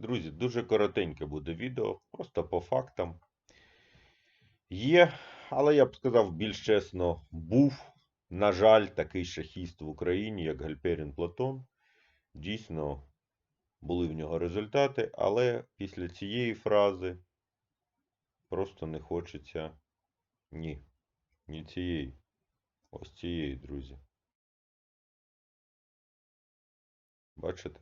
Друзі, дуже коротеньке буде відео, просто по фактам. Є, але я б сказав більш чесно, був, на жаль, такий шахіст в Україні, як Гальперін Платон. Дійсно, були в нього результати, але після цієї фрази просто не хочеться ні. Ні цієї. Ось цієї, друзі. Бачите?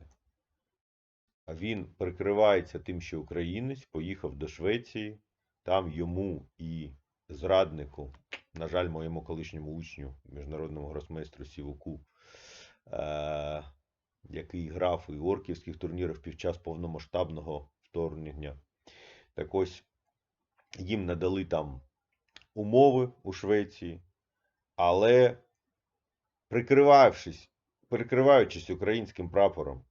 А він прикривається тим, що українець поїхав до Швеції, там йому і зраднику, на жаль, моєму колишньому учню, міжнародному гросмейстру Сівуку, е- який грав у орківських турнірах під час повномасштабного вторгнення. Так ось їм надали там умови у Швеції, але прикриваючись, прикриваючись українським прапором,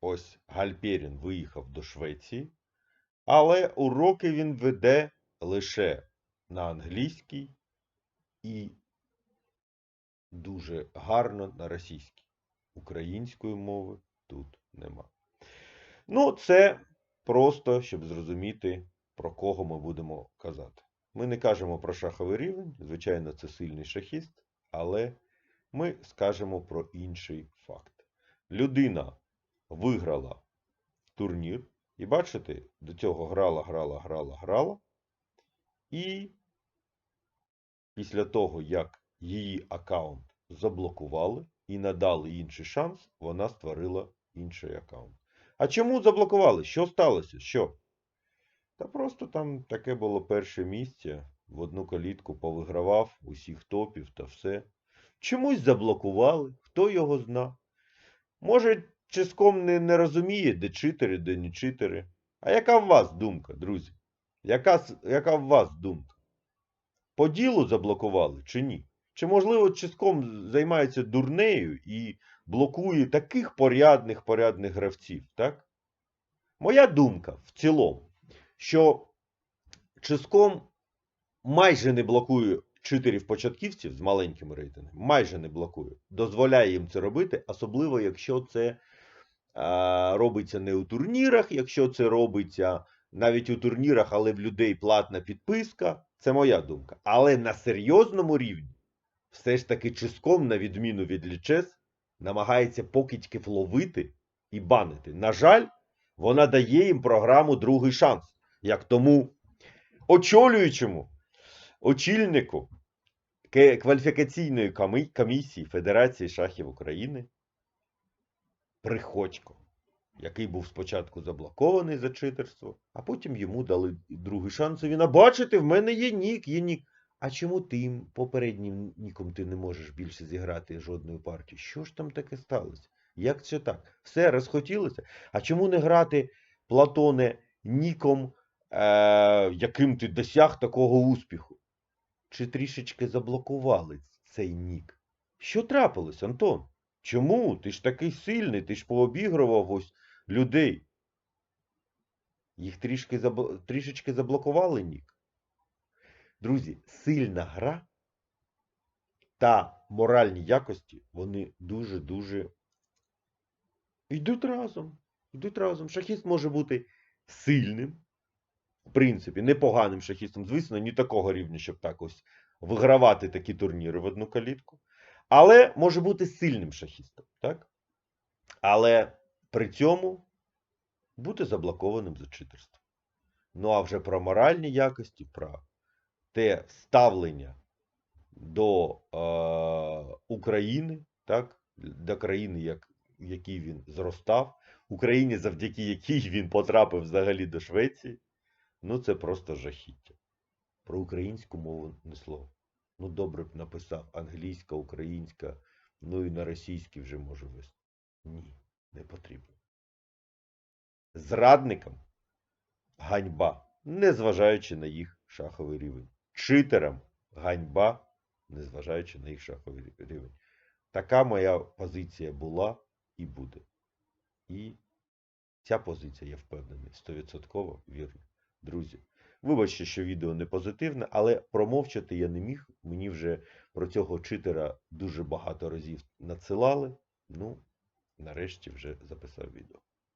ось Гальперін виїхав до Швеції, але уроки він веде лише на англійській і дуже гарно на російській. Української мови тут нема. Ну, це просто, щоб зрозуміти, про кого ми будемо казати. Ми не кажемо про шаховий рівень, звичайно, це сильний шахіст, але ми скажемо про інший факт. Людина виграла турнір, і бачите, до цього грала, грала, грала, грала. І після того, як її аккаунт заблокували і надали інший шанс, вона створила інший аккаунт. А чому заблокували? Що сталося? Що? Та просто там таке було перше місце. В одну калітку повигравав усіх топів та все. Чомусь заблокували, хто його зна. Може, чиском не, не розуміє, де читери, де не читери. А яка в вас думка, друзі? Яка, яка в вас думка? По ділу заблокували чи ні? Чи, можливо, чиском займається дурнею і блокує таких порядних, порядних гравців, так? Моя думка в цілому, що чиском майже не блокує читерів початківців з маленькими рейтингами, майже не блокує. Дозволяє їм це робити, особливо якщо це робиться не у турнірах, якщо це робиться навіть у турнірах, але в людей платна підписка. Це моя думка. Але на серйозному рівні, все ж таки чиском, на відміну від лічес, намагається покидьків ловити і банити. На жаль, вона дає їм програму другий шанс. Як тому очолюючому очільнику кваліфікаційної комісії Федерації шахів України Приходько, який був спочатку заблокований за читерство, а потім йому дали другий шанс. І він, а бачите, в мене є нік, є нік. А чому тим попереднім ніком ти не можеш більше зіграти жодної партії? Що ж там таке сталося? Як це так? Все розхотілося? А чому не грати, Платоне, ніком, е- яким ти досяг такого успіху? Чи трішечки заблокували цей нік? Що трапилось, Антон? Чому? Ти ж такий сильний, ти ж пообігрував ось людей. Їх трішки забл... трішечки заблокували нік. Друзі, сильна гра та моральні якості, вони дуже-дуже йдуть разом. Йдуть разом. Шахіст може бути сильним, в принципі, непоганим шахістом. Звісно, не такого рівня, щоб так ось вигравати такі турніри в одну калітку. Але може бути сильним шахістом, так? Але при цьому бути заблокованим за читерство. Ну а вже про моральні якості, про те ставлення до е, України, так? до країни, як, в якій він зростав, Україні, завдяки якій він потрапив взагалі до Швеції. Ну, це просто жахіття. Про українську мову не слово. Ну, добре б написав англійська, українська, ну і на російській вже може вести. Ні, не потрібно. Зрадникам ганьба, незважаючи на їх шаховий рівень. Читерам ганьба, незважаючи на їх шаховий рівень. Така моя позиція була і буде. І ця позиція, я впевнений, 100% вірна. Друзі, вибачте, що відео не позитивне, але промовчати я не міг. Мені вже про цього читера дуже багато разів надсилали. Ну, нарешті вже записав відео.